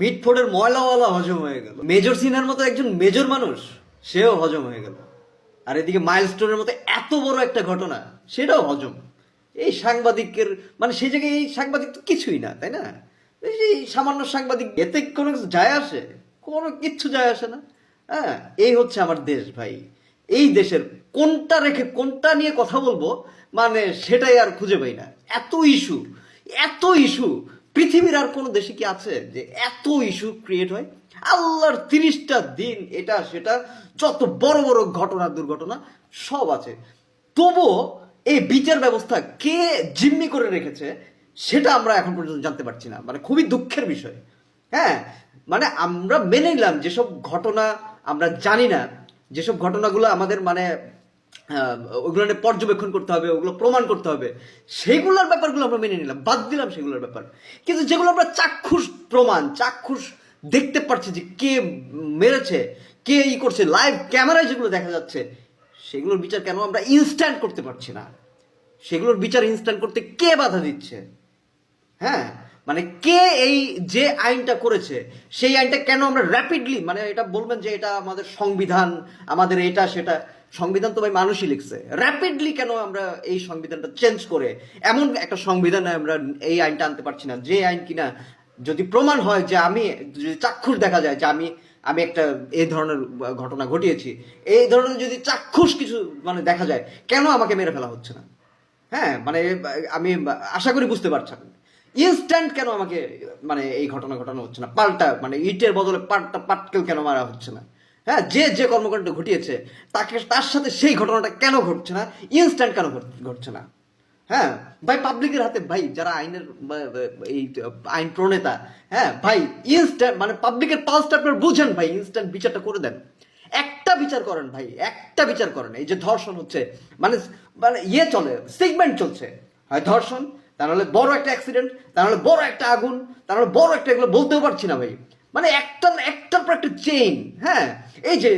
মিটফোর্ডের ময়লাওয়ালা হজম হয়ে গেল। মেজর সিনহার মতো একজন মেজর মানুষ, সেও হজম হয়ে গেল। আর এদিকে মাইলস্টোনের মতো এত বড় একটা ঘটনা, সেটাও হজম। এই সাংবাদিকের মানে সেই জায়গায় এই সাংবাদিক তো কিছুই না, তাই না? এই সামান্য সাংবাদিক, এতে কোনো কিছু যায় আসে? কোনো কিচ্ছু যায় আসে না। হ্যাঁ এই হচ্ছে আমার দেশ ভাই। এই দেশের কোনটা রেখে কোনটা নিয়ে কথা বলব মানে সেটাই আর খুঁজে পাই না। এত ইস্যু এত ইস্যু। পৃথিবীর আর কোনো দেশে কি আছে যে এত ইস্যু ক্রিয়েট হয়? আল্লাহর তিরিশটা দিন এটা, সেটা, যত বড় বড় ঘটনা, দুর্ঘটনা, সব আছে। তবুও এই বিচার ব্যবস্থা কে জিম্মি করে রেখেছে, সেটা আমরা এখন পর্যন্ত জানতে পারছি না। মানে খুবই দুঃখের বিষয়। হ্যাঁ? মানে আমরা মেনে নিলাম যেসব ঘটনা আমরা জানি না, যেসব ঘটনাগুলো আমাদের মানে ওগুলো পর্যবেক্ষণ করতে হবে, ওগুলো প্রমাণ করতে হবে। সেগুলোর ব্যাপারগুলো আমরা মেনে নিলাম, বাদ দিলাম সেগুলোর ব্যাপার। কিন্তু যেগুলো আমরা চাক্ষুষ প্রমাণ, চাক্ষুষ দেখতে পারছি যে কে মেরেছে, কে ই করছে লাইভ ক্যামেরায় যেগুলো দেখা যাচ্ছে, সেগুলোর বিচার কেন আমরা ইনস্ট্যান্ট করতে পারছি না? সেগুলোর বিচার ইনস্ট্যান্ট করতে কে বাধা দিচ্ছে? হ্যাঁ? মানে কে এই যে আইনটা করেছে, সেই আইনটা কেন আমরা র্যাপিডলি মানে এটা বলবেন যে এটা আমাদের সংবিধান, আমাদের এটা, সেটা সংবিধান তো ভাই মানুষই লিখছে। র্যাপিডলি কেন আমরা এই সংবিধানটা চেঞ্জ করে? এমন একটা সংবিধানে আমরা এই আইনটা আনতে পারছি না। যে আইন কিনা যদি প্রমাণ হয় যে আমি, যদি চাক্ষুষ দেখা যায় যে আমি আমি একটা এই ধরনের ঘটনা ঘটিয়েছি, এই ধরনের যদি চাক্ষুষ কিছু মানে দেখা যায়, কেন আমাকে মেরে ফেলা হচ্ছে না? হ্যাঁ মানে আমি আশা করি বুঝতে পারছেন। ইনস্ট্যান্ট কেন আমাকে মানে এই ঘটনা ঘটানো হচ্ছে না? পাল্টা মানে ইটের বদলে পাল্টা পাটকেল কেন মারা হচ্ছে না? হ্যাঁ যে যে কর্মকাণ্ড ঘটিয়েছে, তাকে তার সাথে সেই ঘটনাটা কেন ঘটছে না? ইনস্ট্যান্ট কেন ঘটছে না? হ্যাঁ ভাই পাবলিকের হাতে, ভাই, যারা আইনের এই, আইন প্রণেতা হ্যাঁ ভাই ইনস্ট্যান্ট মানে পাবলিকের পালসটা আপনার বুঝেন, ভাই ইনস্ট্যান্ট বিচারটা করে দেন। একটা বিচার করেন, ভাই, একটা বিচার করেন। এই যে ধর্ষণ হচ্ছে মানে মানে ইয়ে চলে সেগমেন্ট চলছে। হয় ধর্ষণ তা নাহলে বড় একটা অ্যাক্সিডেন্ট তা নাহলে বড় একটা আগুন তা নাহলে বড় একটা এগুলো বলতেও পারছি না, ভাই। মানে একটা, একটার পর একটা চেইন হ্যাঁ? এই যে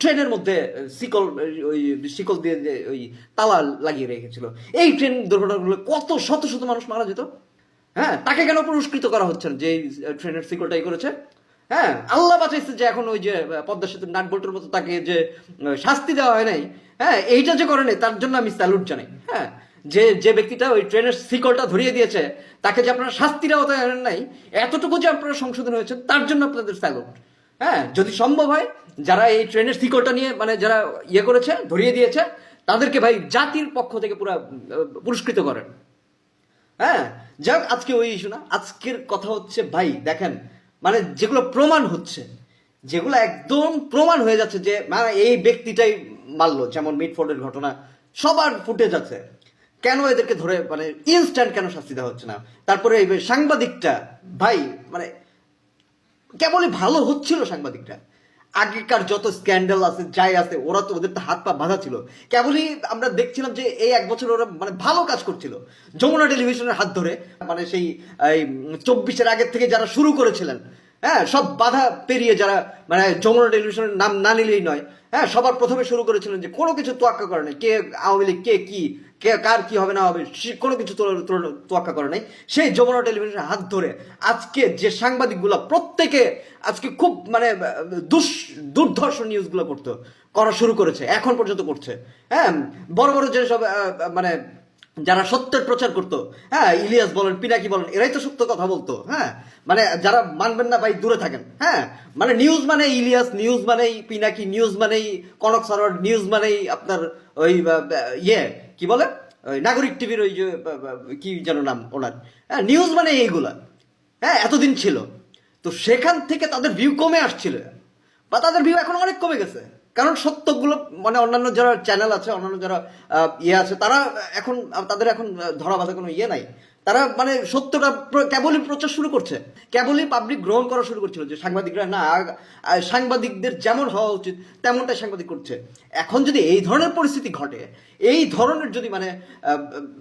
ট্রেনের মধ্যে শিকল ওই শিকল দিয়ে যে, ওই তালা লাগিয়ে রেখেছিল। এই ট্রেন দুর্ঘটনাগুলো কত শত শত মানুষ মারা যেত। হ্যাঁ? তাকে কেন পুরস্কৃত করা হচ্ছে না? যে ট্রেনের শিকলটাই করেছে। হ্যাঁ? আল্লাহ বাঁচাইছে যে এখন ওই যে পদ্মা সেতুর নাট বল্টুর মতো তাকে যে শাস্তি দেওয়া হয় নাই হ্যাঁ? এইটা যে করে নাই, তার জন্য আমি স্যালুট জানাই হ্যাঁ? যে যে ব্যক্তিটা ওই ট্রেনের শিকলটা ধরিয়ে দিয়েছে, তাকে যে আপনারা শাস্তির আওতায় আনেন নাই, এতটুকু যে আপনারা সংশোধন হয়েছে, তার জন্য আপনাদের স্যালুট হ্যাঁ যদি সম্ভব হয়, যারা এই ট্রেনের শিকলটা নিয়ে মানে যারা ইয়ে করেছে, ধরিয়ে দিয়েছে, তাদেরকে ভাই জাতির পক্ষ থেকে পুরো পুরস্কৃত করেন। হ্যাঁ যাক, আজকে ওই ইস্যু না। আজকের কথা হচ্ছে, ভাই, দেখেন মানে যেগুলো প্রমাণ হচ্ছে, যেগুলো একদম প্রমাণ হয়ে যাচ্ছে যে মানে এই ব্যক্তিটাই মারলো, যেমন মিটফোর্ডের ঘটনা, সবার ফুটেজ আছে। কেন এদেরকে ধরে মানে ইনস্ট্যান্ট কেন শাস্তি দেওয়া হচ্ছে না? তারপরে এই সাংবাদিকটা, ভাই মানে কেবলই ভালো হচ্ছিল সাংবাদিকটা। আগেকার যত স্ক্যান্ডাল আছে, যাই আছে, ওরা তো ওদের তো হাত পা বাঁধা ছিল। কেবলই আমরা দেখছিলাম যে এই এক বছর ওরা মানে ভালো কাজ করছিল। যমুনা টেলিভিশনের হাত ধরে মানে সেই চব্বিশের আগের থেকে যারা শুরু করেছিলেন হ্যাঁ সব বাধা পেরিয়ে যারা মানে যমুনা টেলিভিশনের নাম না নিলেই নয় হ্যাঁ সবার প্রথমে শুরু করেছিলেন যে কোনো কিছু তোয়াক্কা করে নাই। কে আওয়ামী লীগ, কে কি, কে কার কি হবে না হবে কোনো কিছু তোয়াক্কা করে নাই। সেই যমুনা টেলিভিশনের হাত ধরে আজকে যে সাংবাদিকগুলো প্রত্যেকে আজকে খুব মানে দুস দুর্ধর্ষ নিউজগুলো করতো, করা শুরু করেছে, এখন পর্যন্ত করছে। হ্যাঁ বড় বড় যেসব মানে যারা সত্যের প্রচার করতো হ্যাঁ ইলিয়াস বলেন, পিনাকি বলেন, এরাই তো সত্য কথা বলতো হ্যাঁ মানে যারা মানবেন না ভাই, দূরে থাকেন হ্যাঁ মানে নিউজ মানে ইলিয়াস নিউজ মানেই পিনাকি নিউজ মানেই কনক সরোয়ার নিউজ মানেই আপনার ওই ইয়ে কি বলে? ওই নাগরিক টিভির ওই যে কি যেন নাম ওনার হ্যাঁ নিউজ মানে এইগুলা হ্যাঁ এতদিন ছিল। তো সেখান থেকে তাদের ভিউ কমে আসছিল, বা তাদের ভিউ এখন অনেক কমে গেছে। কারণ সত্যগুলো মানে অন্যান্য যারা চ্যানেল আছে, অন্যান্য যারা ইয়ে আছে, তারা এখন, তাদের এখন ধরা বাঁধা কোনো ইয়ে নাই। তারা মানে সত্যটা কেবলই প্রচার শুরু করছে। কেবলই পাবলিক গ্রহণ করা শুরু করছিল যে সাংবাদিকরা, না সাংবাদিকদের যেমন হওয়া উচিত, তেমনটাই সাংবাদিক করছে। এখন যদি এই ধরনের পরিস্থিতি ঘটে, এই ধরনের যদি মানে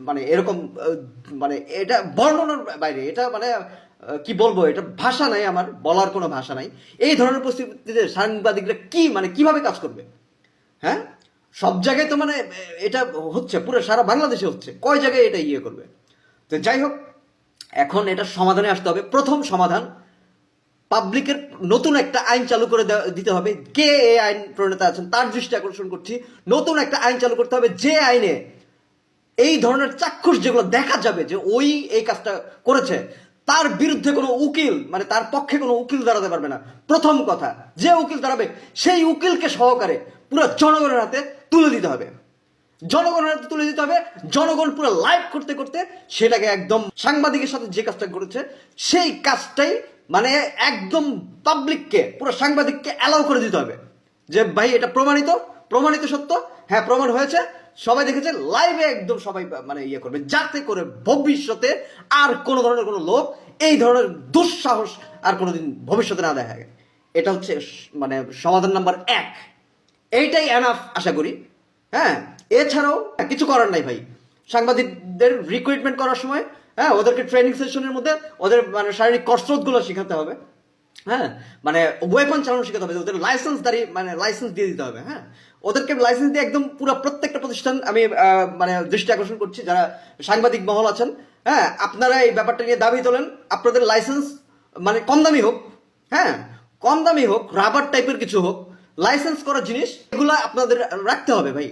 মানে এরকম মানে এটা বর্ণনার বাইরে, এটা মানে কি বলব, এটা ভাষা নাই আমার, বলার কোনো ভাষা নাই। এই ধরনের পরিস্থিতিতে সাংবাদিকরা কি মানে কীভাবে কাজ করবে? হ্যাঁ? সব জায়গায় তো মানে এটা হচ্ছে, পুরো সারা বাংলাদেশে হচ্ছে। কয় জায়গায় এটা ইয়ে করবে? তো যাই হোক, এখন এটা সমাধানে আসতে হবে। প্রথম সমাধান, পাবলিকের নতুন একটা আইন চালু করে দিতে হবে। কে এই আইন প্রণেতা আছেন, তার দৃষ্টি আকর্ষণ করছি। নতুন একটা আইন চালু করতে হবে যে আইনে এই ধরনের চাক্ষুষ যেগুলো দেখা যাবে যে ওই এই কাজটা করেছে তার বিরুদ্ধে কোনো উকিল মানে তার পক্ষে কোনো উকিল দাঁড়াতে পারবে না। প্রথম কথা, যে উকিল দাঁড়াবে, সেই উকিলকে সহকারে পুরো জনগণের হাতে তুলে দিতে হবে। জনগণের হাতে তুলে দিতে হবে, জনগণ পুরো লাইভ করতে করতে সেটাকে একদম সাংবাদিকের সাথে যে কাজটা করেছে, সেই কাজটাই মানে একদম পাবলিককে পুরো সাংবাদিককে অ্যালাউ করে দিতে হবে। যে ভাই, এটা প্রমাণিত প্রমাণিত সত্য হ্যাঁ প্রমাণ হয়েছে। সবাই দেখেছে লাইভে একদম সবাই মানে ইয়ে করবে। যাতে করে ভবিষ্যতে আর কোনো ধরনের কোনো লোক এই ধরনের দুঃসাহস আর কোনোদিন ভবিষ্যতে না দেখা যায়। এটা হচ্ছে মানে সমাধান নাম্বার এক। এইটাই এনাফ আশা করি। হ্যাঁ এছাড়াও কিছু করার নাই ভাই। সাংবাদিকদের রিক্রুটমেন্ট করার সময় হ্যাঁ ওদেরকে ট্রেনিং সেশনের মধ্যে ওদের মানে শারীরিক কসরতগুলো শেখাতে হবে। হ্যাঁ মানে ওয়েপন চালানো শেখাতে হবে, ওদের লাইসেন্স দাঁড়িয়ে মানে লাইসেন্স দিয়ে দিতে হবে হ্যাঁ। ওদেরকে লাইসেন্স দিয়ে একদম পুরো প্রত্যেকটা প্রতিষ্ঠান আমি মানে দৃষ্টি আকর্ষণ করছি, যারা সাংবাদিক মহল আছেন হ্যাঁ আপনারা এই ব্যাপারটা নিয়ে দাবি তোলেন, আপনাদের লাইসেন্স মানে কম দামি হোক হ্যাঁ কম দামি হোক রাবার টাইপের কিছু হোক লাইসেন্স করা জিনিস, এগুলো আপনাদের রাখতে হবে ভাই।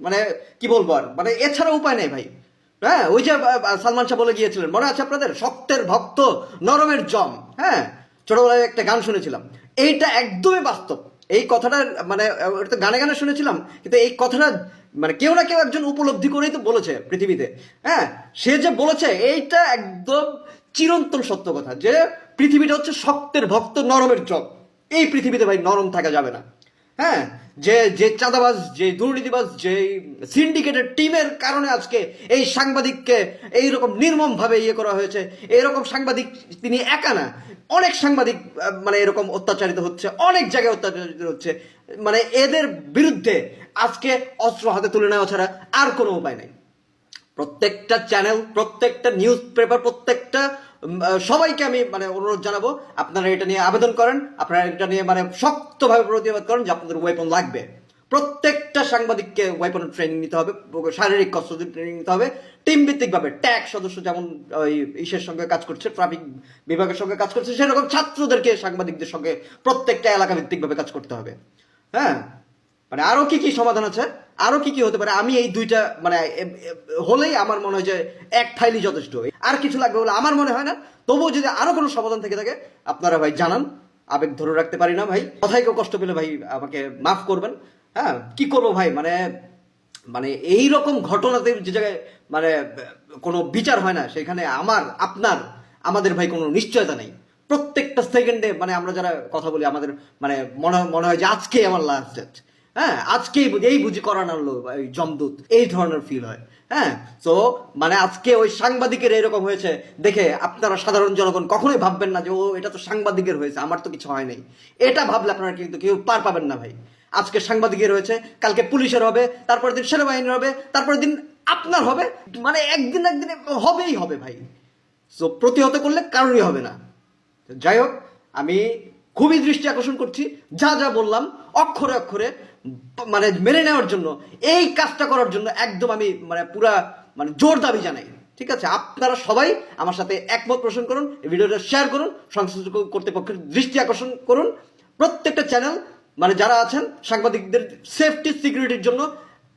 মানে কি বলব আর মানে এছাড়া উপায় নেই ভাই। হ্যাঁ ওই যে সালমান শাহ বলে গিয়েছিলেন, মনে আছে আপনাদের? শক্তের ভক্ত, নরমের জম হ্যাঁ। ছোটবেলায় একটা গান শুনেছিলাম। এইটা একদমই বাস্তব। এই কথাটা মানে ওটা গানে গানে শুনেছিলাম, কিন্তু এই কথাটা মানে কেউ না কেউ একজন উপলব্ধি করেই তো বলেছে পৃথিবীতে। হ্যাঁ সে যে বলেছে, এইটা একদম চিরন্তন সত্য কথা যে পৃথিবীটা হচ্ছে শক্তের ভক্ত নরমের চক এই পৃথিবীতে ভাই নরম থাকা যাবে না। হ্যাঁ যে যে চাঁদাবাজ, যে দুর্নীতিবাজ, যে সিন্ডিকেটের টিমের কারণে আজকে এই সাংবাদিককে এইরকম নির্মম ভাবে ইয়ে করা হয়েছে। এরকম সাংবাদিক তিনি একা না, অনেক সাংবাদিক মানে এরকম অত্যাচারিত হচ্ছে, অনেক জায়গায় অত্যাচারিত হচ্ছে। মানে এদের বিরুদ্ধে আজকে অস্ত্র হাতে তুলে নেওয়া ছাড়া আর কোনো উপায় নাই। প্রত্যেকটা চ্যানেল প্রত্যেকটা নিউজ পেপার প্রত্যেকটা সবাইকে আমি মানে অনুরোধ জানাব, আপনারা এটা নিয়ে আবেদন করেন, আপনারা এটা নিয়ে মানে শক্তভাবে প্রতিবাদ করেন যে আপনাদের ওয়েপন লাগবে। প্রত্যেকটা সাংবাদিককে ওয়েপন ট্রেনিং নিতে হবে, শারীরিক কসরতের ট্রেনিং নিতে হবে টিম ভিত্তিকভাবে ট্যাগ সদস্য যেমন ওই ইসের সঙ্গে কাজ করছে ট্রাফিক বিভাগের সঙ্গে কাজ করছে, সেরকম ছাত্রদেরকে, সাংবাদিকদের সঙ্গে প্রত্যেকটা এলাকা ভিত্তিকভাবে কাজ করতে হবে। হ্যাঁ? মানে আরও কি কি সমাধান আছে? আরও কি কি হতে পারে? আমি এই দুইটা মানে হলেই আমার মনে হয় যে এক ফাইলই যথেষ্ট। আর কিছু লাগবে বলে আমার মনে হয় না। তবুও যদি আরও কোনো সমাধান থেকে থাকে, আপনারা ভাই জানান। আবেগ ধরে রাখতে পারি না ভাই। কথায় কেউ কষ্ট পেলে ভাই আমাকে মাফ করবেন। হ্যাঁ কি করব ভাই? মানে মানে এই রকম ঘটনাতে যে জায়গায় মানে কোনো বিচার হয় না, সেখানে আমার, আপনার, আমাদের ভাই কোনো নিশ্চয়তা নেই। প্রত্যেকটা সেকেন্ডে মানে আমরা যারা কথা বলি, আমাদের মানে মনে মনে হয় যে আজকেই আমার লাস্ট ডেট হ্যাঁ আজকেই এই বুঝি করান আনলো এই জমদূত, এই ধরনের ফিল হয়। হ্যাঁ তো মানে আজকে ওই সাংবাদিকের এরকম হয়েছে, দেখে আপনারা সাধারণ জনগণ কখনোই ভাববেন না যে, ও, এটা তো সাংবাদিকের হয়েছে, আমার তো কিছু হয় নাই। এটা ভাবলে আপনারা কিন্তু কেউ পার পাবেন না ভাই। আজকে সাংবাদিকের হয়েছে, কালকে পুলিশের হবে, তারপরের দিন সেনাবাহিনীর হবে, তারপরের দিন আপনার হবে মানে একদিন একদিন হবেই হবে ভাই। সো প্রতিহত করলে কারোরই হবে না। তো যাই হোক, আমি খুবই দৃষ্টি আকর্ষণ করছি, যা যা বললাম অক্ষরে অক্ষরে মানে মেনে নেওয়ার জন্য, এই কাজটা করার জন্য একদম আমি মানে পুরা মানে জোর দাবি জানাই। ঠিক আছে? আপনারা সবাই আমার সাথে একমত পোষণ করুন ভিডিওটা শেয়ার করুন, সংশ্লিষ্ট কর্তৃপক্ষের দৃষ্টি আকর্ষণ করুন। প্রত্যেকটা চ্যানেল মানে যারা আছেন, সাংবাদিকদের সেফটি সিকিউরিটির জন্য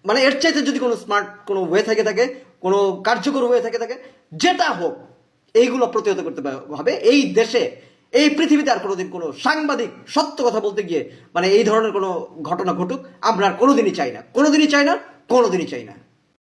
মানে এর চাইতে যদি কোনো স্মার্ট কোনো ওয়ে থেকে, থাকে, কোনো কার্যকর হয়ে থাকে থাকে, যেটা হোক, এইগুলো প্রতিহত করতে হবে। এই দেশে এই পৃথিবীতে আর কোনোদিন কোনো সাংবাদিক সত্য কথা বলতে গিয়ে মানে এই ধরনের কোনো ঘটনা ঘটুক, আমরা আর কোনোদিনই চাই না। কোনোদিনই চাই না, কোনোদিনই চাই না।